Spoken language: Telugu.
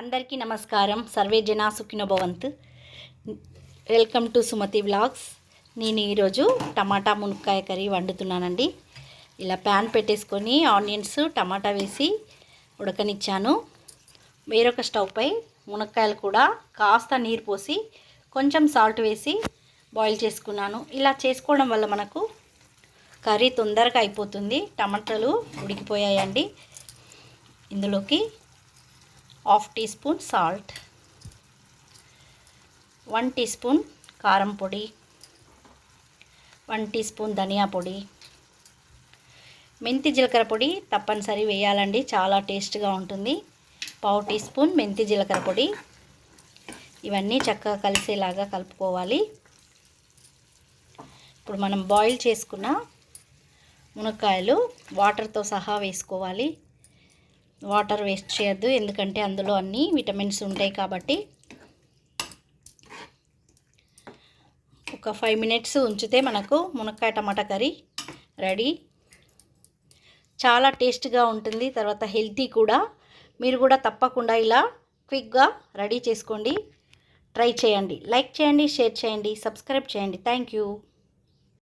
అందరికీ నమస్కారం. సర్వే జనా సుఖినభవంత్ వెల్కమ్ టు సుమతి వ్లాగ్స్. నేను ఈరోజు టమాటా మునక్కాయ కర్రీ వండుతున్నానండి. ఇలా ప్యాన్ పెట్టేసుకొని ఆనియన్స్ టమాటా వేసి ఉడకనిచ్చాను. వేరొక స్టవ్పై మునక్కాయలు కూడా కాస్త నీరు పోసి కొంచెం సాల్ట్ వేసి బాయిల్ చేసుకున్నాను. ఇలా చేసుకోవడం వల్ల మనకు కర్రీ తొందరగా అయిపోతుంది. టమాటాలు ఉడికిపోయాయండి. ఇందులోకి half teaspoon salt one teaspoon కారం పొడి వన్ టీ స్పూన్ ధనియా పొడి. మెంతి జీలకర్ర పొడి తప్పనిసరి వేయాలండి చాలా టేస్ట్గా ఉంటుంది. పావు టీ స్పూన్ మెంతి జీలకర్ర పొడి. ఇవన్నీ చక్కగా కలిసేలాగా కలుపుకోవాలి. ఇప్పుడు మనం బాయిల్ చేసుకున్న మునక్కాయలు వాటర్తో సహా వేసుకోవాలి. వాటర్ వేస్ట్ చేయొద్దు ఎందుకంటే అందులో అన్ని విటమిన్స్ ఉంటాయి కాబట్టి. ఒక ఫైవ్ మినిట్స్ ఉంచితే మనకు మునక్కాయ టమాటా కర్రీ రెడీ. చాలా టేస్ట్గా ఉంటుంది తర్వాత హెల్తీ కూడా. మీరు కూడా తప్పకుండా ఇలా క్విక్గా రెడీ చేసుకోండి. ట్రై చేయండి. లైక్ చేయండి షేర్ చేయండి సబ్స్క్రైబ్ చేయండి. Thank you.